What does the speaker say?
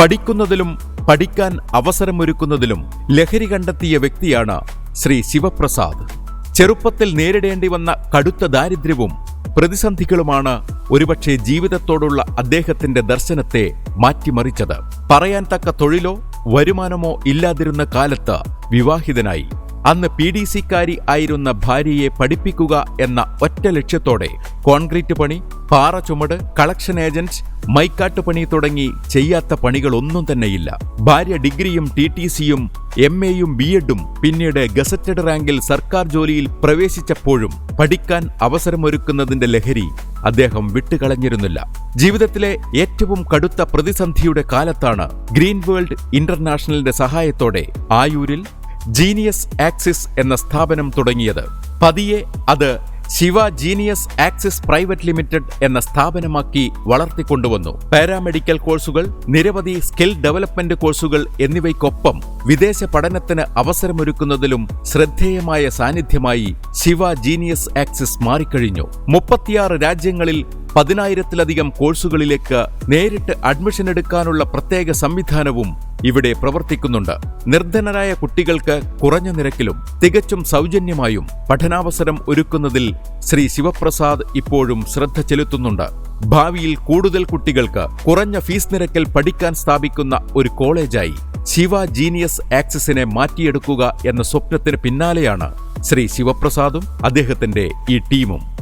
പഠിക്കുന്നതിലും പഠിക്കാൻ അവസരമൊരുക്കുന്നതിലും ലഹരി കണ്ടെത്തിയ വ്യക്തിയാണ് ശ്രീ ശിവപ്രസാദ്. ചെറുപ്പത്തിൽ നേരിടേണ്ടി വന്ന കടുത്ത ദാരിദ്ര്യവും പ്രതിസന്ധികളുമാണ് ഒരുപക്ഷെ ജീവിതത്തോടുള്ള അദ്ദേഹത്തിന്റെ ദർശനത്തെ മാറ്റിമറിച്ചത്. പറയാൻ തക്ക തൊഴിലോ വരുമാനമോ ഇല്ലാതിരുന്ന കാലത്ത് വിവാഹിതനായി. അന്ന് പി ഡി സിക്കാരി ആയിരുന്ന ഭാര്യയെ പഠിപ്പിക്കുക എന്ന ഒറ്റ ലക്ഷ്യത്തോടെ കോൺക്രീറ്റ് പണി പാറ ചുമട് കളക്ഷൻ ഏജന്റ് മൈക്കാട്ട് പണി തുടങ്ങി ചെയ്യാത്ത പണികളൊന്നും തന്നെയില്ല. ഭാര്യ ഡിഗ്രിയും ടി ടി സിയും എം എയും ബി എഡും പിന്നീട് ഗസറ്റഡ് റാങ്കിൽ സർക്കാർ ജോലിയിൽ പ്രവേശിച്ചപ്പോഴും പഠിക്കാൻ അവസരമൊരുക്കുന്നതിന്റെ ലഹരി അദ്ദേഹം വിട്ടുകളഞ്ഞിരുന്നില്ല. ജീവിതത്തിലെ ഏറ്റവും കടുത്ത പ്രതിസന്ധിയുടെ കാലത്താണ് ഗ്രീൻ വേൾഡ് ഇന്റർനാഷണലിന്റെ സഹായത്തോടെ ആയൂരിൽ ജീനിയസ് ആക്സിസ് എന്ന സ്ഥാപനം തുടങ്ങിയത്. പതിയെ അത് Shiva genius axis private limited എന്ന സ്ഥാപനമാക്കി വളർത്തിക്കൊണ്ടുവന്നു. പാരാമെഡിക്കൽ കോഴ്സുകൾ നിരവധി സ്കിൽ ഡെവലപ്മെന്റ് കോഴ്സുകൾ എന്നിവയ്ക്കൊപ്പം വിദേശ പഠനത്തിന് അവസരമൊരുക്കുന്നതിലും ശ്രദ്ധേയമായ സാന്നിധ്യമായി ശിവ ജീനിയസ് ആക്സിസ് മാറിക്കഴിഞ്ഞു. മുപ്പത്തിയാറ് രാജ്യങ്ങളിൽ പതിനായിരത്തിലധികം കോഴ്സുകളിലേക്ക് നേരിട്ട് അഡ്മിഷൻ എടുക്കാനുള്ള പ്രത്യേക സംവിധാനവും ഇവിടെ പ്രവർത്തിക്കുന്നുണ്ട്. നിർധനരായ കുട്ടികൾക്ക് കുറഞ്ഞ നിരക്കിലും തികച്ചും സൗജന്യമായും പഠനാവസരം ഒരുക്കുന്നതിൽ ശ്രീ ശിവപ്രസാദ് ഇപ്പോഴും ശ്രദ്ധ ചെലുത്തുന്നുണ്ട്. ഭാവിയിൽ കൂടുതൽ കുട്ടികൾക്ക് കുറഞ്ഞ ഫീസ് നിരക്കിൽ പഠിക്കാൻ സ്ഥാപിക്കുന്ന ഒരു കോളേജായി ശിവ ജീനിയസ് ആക്സിസിനെ മാറ്റിയെടുക്കുക എന്ന സ്വപ്നത്തിന് പിന്നാലെയാണ് ശ്രീ ശിവപ്രസാദും അദ്ദേഹത്തിന്റെ ഈ ടീമും.